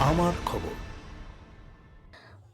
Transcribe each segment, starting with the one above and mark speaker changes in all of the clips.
Speaker 1: আমার খবর।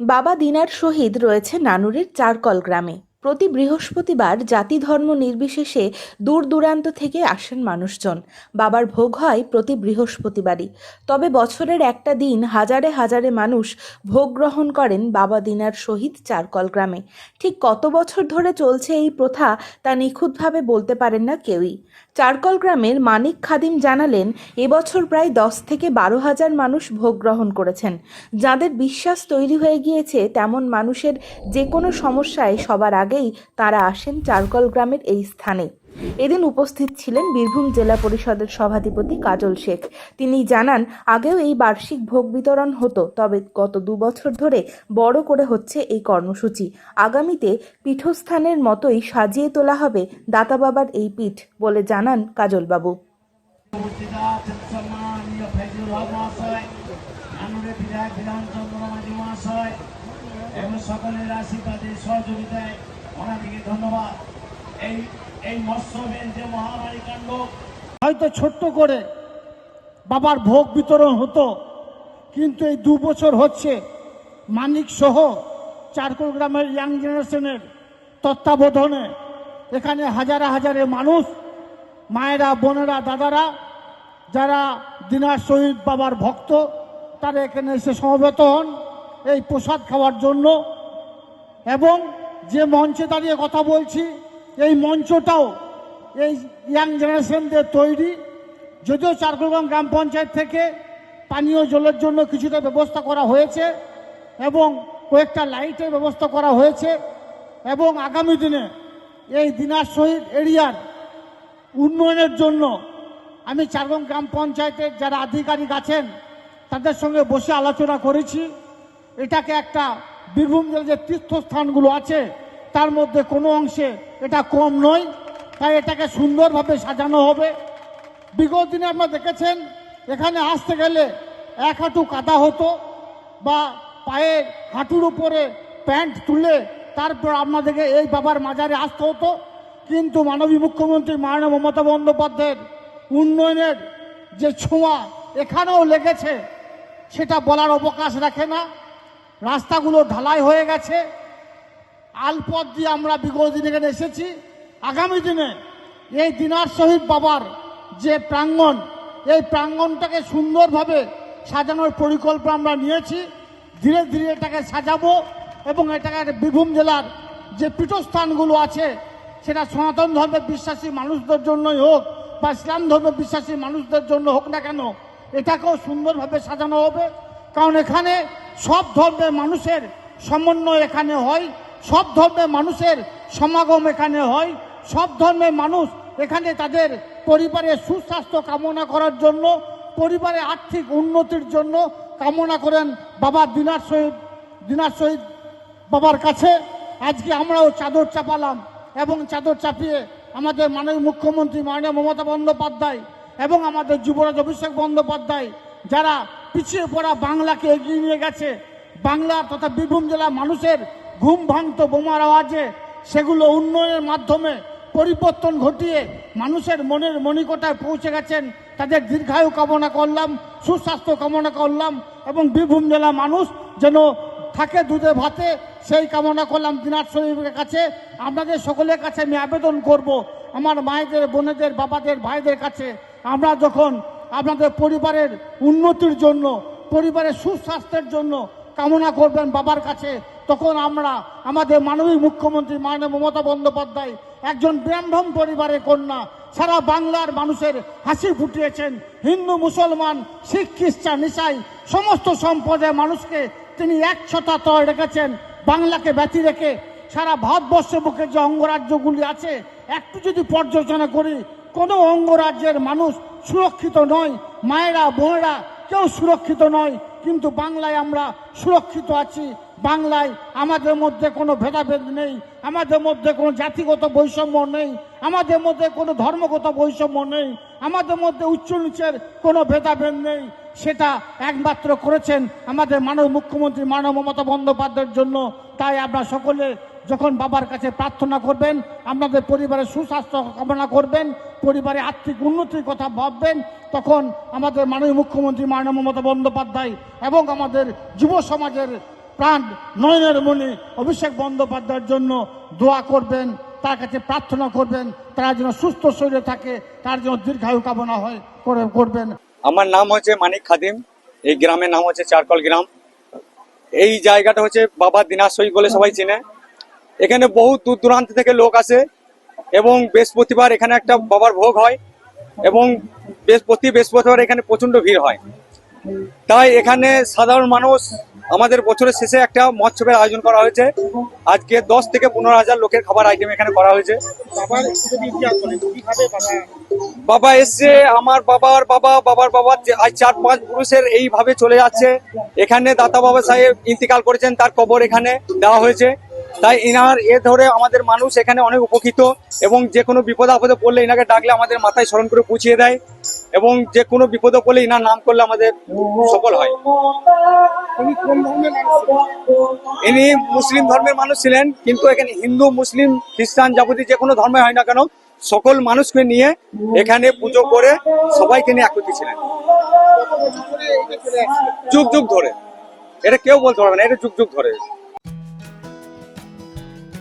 Speaker 2: বাবা দিনার শহীদ রয়েছে নানুরের চারকল গ্রামে। প্রতি বৃহস্পতিবার জাতি ধর্ম নির্বিশেষে দূর দূরান্ত থেকে আসেন মানুষজন। বাবার ভোগ হয় প্রতি বৃহস্পতিবারই। তবে বছরের একটা দিন হাজারে হাজারে মানুষ ভোগ গ্রহণ করেন বাবা দিনার শহীদ চারকল গ্রামে। ঠিক কত বছর ধরে চলছে এই প্রথা তা নিখুঁতভাবে বলতে পারেন না কেউই। চারকল গ্রামের মানিক খাদিম জানালেন এবছর প্রায় দশ থেকে বারো হাজার মানুষ ভোগ গ্রহণ করেছেন। যাদের বিশ্বাস তৈরি হয়ে গিয়েছে তেমন মানুষের যে কোনো সমস্যায় সবার আগেই তারা আসেন চারকল গ্রামের এই স্থানে। এদিন উপস্থিত ছিলেন বীরভূম জেলা পরিষদের সভাধিপতি কাজল শেখ। তিনি জানান, আগেও এই বার্ষিক ভোগ বিতরণ হতো, তবে গত দু বছর ধরে বড় করে হচ্ছে এই কর্মসূচি। আগামীতে পীঠস্থানের মতোই সাজিয়ে তোলা হবে দাতা বাবার এই পীঠ বলে জানান কাজলবাবু।
Speaker 3: এবং সকলের আশীর্বাদে সহযোগিতায় ধন্যবাদ। এই এই যে মহামারী কাণ্ড,
Speaker 4: হয়তো ছোট্ট করে বাবার ভোগ বিতরণ হতো, কিন্তু এই দু বছর হচ্ছে মানিক সহ চারকোল গ্রামের ইয়াং জেনারেশনের তত্ত্বাবধানে এখানে হাজারে হাজারে মানুষ, মায়েরা, বোনেরা, দাদারা, যারা দিনার শহীদ বাবার ভক্ত, তারা এখানে এসে সমবেত হন এই প্রসাদ খাওয়ার জন্য এবং যে মঞ্চে দাঁড়িয়ে কথা বলছি, এই মঞ্চটাও এই ইয়াং জেনারেশনদের তৈরি। যদিও চারকুলগাম গ্রাম পঞ্চায়েত থেকে পানীয় জলের জন্য কিছুটা ব্যবস্থা করা হয়েছে এবং কয়েকটা লাইটের ব্যবস্থা করা হয়েছে এবং আগামী দিনে এই দিনার শহীদ এরিয়ার উন্নয়নের জন্য আমি চারগম গ্রাম পঞ্চায়েতের যারা আধিকারিক আছেন, তাদের সঙ্গে বসে আলোচনা করেছি। এটাকে একটা বীরভূম জেলার যে তীর্থস্থানগুলো আছে, তার মধ্যে কোনো অংশে এটা কম নয়। তাই এটাকে সুন্দরভাবে সাজানো হবে। বিগত দিনে আপনারা দেখেছেন, এখানে আসতে গেলে এক হাঁটু কাদা হতো বা পায়ের হাঁটুর উপরে প্যান্ট তুলে তারপর আপনাদেরকে এই বাবার মাজারে আসতে হতো। কিন্তু মাননীয় মুখ্যমন্ত্রী মাননীয় মমতা বন্দ্যোপাধ্যায়ের উন্নয়নের যে ছোঁয়া এখানেও লেগেছে, সেটা বলার অবকাশ রাখে না। রাস্তাগুলো ঢালাই হয়ে গেছে। আলপথ দিয়ে আমরা বিগত দিনে এখানে এসেছি। আগামী দিনে এই দিনার শহীদ বাবার যে প্রাঙ্গণ, এই প্রাঙ্গণটাকে সুন্দরভাবে সাজানোর পরিকল্পনা আমরা নিয়েছি। ধীরে ধীরে এটাকে সাজাবো এবং এটাকে বীরভূম জেলার যে পীঠস্থানগুলো আছে, সেটা সনাতন ধর্মের বিশ্বাসী মানুষদের জন্যই হোক বা ইসলাম ধর্মে বিশ্বাসী মানুষদের জন্য হোক না কেন, এটাকেও সুন্দরভাবে সাজানো হবে। কারণ এখানে সব ধর্মের মানুষের সমন্বয় এখানে হয়, সব ধর্মের মানুষের সমাগম এখানে হয়, সব ধর্মের মানুষ এখানে তাদের পরিবারের সুস্বাস্থ্য কামনা করার জন্য পরিবারের আর্থিক উন্নতির জন্য কামনা করেন বাবা দিনার শহীদ দিনার শহীদ বাবার কাছে। আজকে আমরাও চাদর চাপালাম এবং চাদর চাপিয়ে আমাদের মাননীয় মুখ্যমন্ত্রী মাননীয় মমতা বন্দ্যোপাধ্যায় এবং আমাদের যুবরাজ অভিষেক বন্দ্যোপাধ্যায় যারা পিছিয়ে পড়া বাংলাকে এগিয়ে নিয়ে গেছে। বাংলা তথা বীরভূম জেলার মানুষের ঘুম ভাঙত বোমার আওয়াজে সেগুলো উন্নয়নের মাধ্যমে পরিবর্তন ঘটিয়ে মানুষের মনের মণিকোটায় পৌঁছে গেছেন। তাদের দীর্ঘায়ু কামনা করলাম, সুস্বাস্থ্য কামনা করলাম এবং বীরভূম জেলার মানুষ যেন থাকে দুধে ভাতে, সেই কামনা করলাম দিনার শরীফের কাছে। আপনাদের সকলের কাছে আমি আবেদন করব, আমার মায়েদের, বোনেদের, বাবাদের, ভাইদের কাছে। আমরা যখন আপনাদের পরিবারের উন্নতির জন্য, পরিবারের সুস্বাস্থ্যের জন্য কামনা করবেন বাবার কাছে। তখন আমরা আমাদের মাননীয় মুখ্যমন্ত্রী মাননীয় মমতা বন্দ্যোপাধ্যায় একজন ব্রাহ্মণ পরিবারের কন্যা, সারা বাংলার মানুষের হাসি ফুটিয়েছেন। হিন্দু, মুসলমান, শিখ, খ্রিস্টান, ইসাই, সমস্ত সম্প্রদায়ের মানুষকে তিনি একছতা তয় রেখেছেন, বাংলাকে ব্যতি রেখে। সারা ভারতবর্ষের বুকে যে অঙ্গরাজ্যগুলি আছে, একটু যদি পর্যালোচনা করি, কোনো অঙ্গরাজ্যের মানুষ সুরক্ষিত নয়, মায়েরা, বোনেরা কেউ সুরক্ষিত নয়, কিন্তু বাংলায় আমরা সুরক্ষিত আছি। বাংলায় আমাদের মধ্যে কোনো ভেদাভেদ নেই, আমাদের মধ্যে কোনো জাতিগত বৈষম্য নেই, আমাদের মধ্যে কোনো ধর্মগত বৈষম্য নেই, আমাদের মধ্যে উচ্চ নিচের কোনো ভেদাভেদ নেই। সেটা একমাত্র করেছেন আমাদের মানব মুখ্যমন্ত্রী মানব মমতা বন্দ্যোপাধ্যায়ের জন্য। তাই আমরা সকলে যখন বাবার কাছে প্রার্থনা করবেন, আপনাদের পরিবারের সুস্বাস্থ্য কামনা করবেন, পরিবারে আর্থিক উন্নতির কথা ভাববেন, তখন আমাদের মাননীয় মুখ্যমন্ত্রী মাননীয় মমতা বন্দ্যোপাধ্যায় এবং আমাদের যুব সমাজের প্রাণ নয়নের মণি অভিষেক বন্দ্যোপাধ্যায়ের জন্য দোয়া করবেন, তার কাছে প্রার্থনা করবেন, তারা যেন সুস্থ শরীরে থাকে, তার জন্য দীর্ঘায়ু কামনা হয়, করে করবেন।
Speaker 1: আমার নাম হচ্ছে মানিক খাদিম, এই গ্রামের নাম হচ্ছে চারকল গ্রাম। এই জায়গাটা হচ্ছে বাবা দিনাশই বলে সবাই চেনে। এখানে বহু দূর দূরান্ত থেকে লোক আসে এবং বৃহস্পতিবার এখানে একটা বাবার ভোগ হয় এবং বৃহস্পতি বৃহস্পতিবার এখানে প্রচণ্ড ভিড় হয়। তাই এখানে সাধারণ মানুষ আমাদের বছরের শেষে একটা মৎসবের আয়োজন করা হয়েছে। আজকে দশ থেকে পনেরো হাজার লোকের খাবার আইটেম এখানে করা হয়েছে। বাবা? এসছে আমার বাবার বাবা বাবার বাবার আজ চার পাঁচ পুরুষের এইভাবে চলে যাচ্ছে। এখানে দাতা বাবা সাহেব ইন্তিকাল করেছেন তার কবর এখানে দেওয়া হয়েছে। তাই ইনার এ ধরে আমাদের মানুষ এখানে অনেক উপকৃত এবং যে কোনো বিপদ আপদে পড়লে ইনাকে ডাকলে আমাদের মাথায় স্মরণ করে পুছিয়ে দেয় এবং যে কোনো বিপদে পড়লে ইনার নাম করলে আমাদের সফল হয়। ইনি মুসলিম ধর্মের মানুষ ছিলেন কিন্তু এখানে হিন্দু মুসলিম খ্রিস্টান যাবতীয় যে কোনো ধর্মে হয় না কেন সকল মানুষকে নিয়ে এখানে পুজো করে সবাইকে নিয়ে একত্রিত ছিলেন। যুগ যুগ ধরে। এটা কেউ বলতে পারবে না এটা যুগ যুগ ধরে।